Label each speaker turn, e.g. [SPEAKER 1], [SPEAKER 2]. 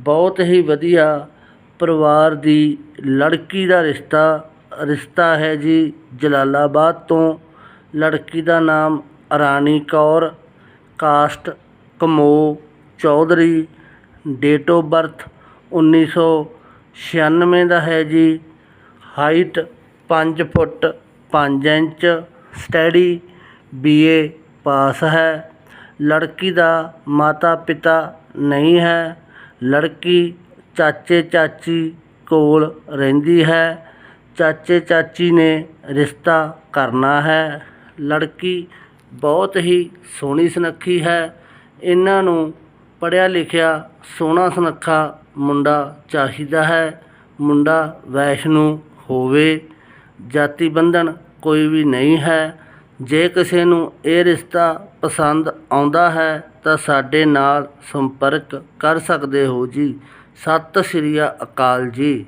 [SPEAKER 1] ਬਹੁਤ ਹੀ ਵਧੀਆ ਪਰਿਵਾਰ ਦੀ ਲੜਕੀ ਦਾ ਰਿਸ਼ਤਾ ਰਿਸ਼ਤਾ ਹੈ ਜੀ ਜਲਾਲਾਬਾਦ ਤੋਂ। ਲੜਕੀ ਦਾ ਨਾਮ ਰਾਣੀ ਕੌਰ, ਕਾਸਟ ਕਮੋ ਚੌਧਰੀ ਡੇਟ ਆਫ ਬਰਥ 1996 ਦਾ ਹੈ ਜੀ। Height 5 foot 5 inch study BA pass ਹੈ। ਲੜਕੀ ਦਾ ਮਾਤਾ ਪਿਤਾ ਨਹੀਂ ਹੈ। ਲੜਕੀ ਚਾਚੇ ਚਾਚੀ ਕੋਲ ਰਹਿੰਦੀ ਹੈ। ਚਾਚੇ ਚਾਚੀ ਨੇ ਰਿਸ਼ਤਾ ਕਰਨਾ ਹੈ। ਲੜਕੀ ਬਹੁਤ ਹੀ ਸੋਹਣੀ ਸੁਨੱਖੀ ਹੈ। ਇਹਨਾਂ ਨੂੰ ਪੜ੍ਹਿਆ ਲਿਖਿਆ ਸੋਹਣਾ ਸੁਨੱਖਾ ਮੁੰਡਾ ਚਾਹੀਦਾ ਹੈ। ਮੁੰਡਾ ਵੈਸ਼ਨੂੰ ਹੋਵੇ। ਜਾਤੀ ਬੰਧਨ ਕੋਈ ਵੀ ਨਹੀਂ ਹੈ। ਜੇ ਕਿਸੇ ਨੂੰ ਇਹ ਰਿਸ਼ਤਾ ਪਸੰਦ ਆਉਂਦਾ ਹੈ, ਤਾਂ ਸਾਡੇ ਨਾਲ ਸੰਪਰਕ ਕਰ ਸਕਦੇ ਹੋ ਜੀ। ਸਤਿ ਸ਼੍ਰੀ ਅਕਾਲ ਜੀ।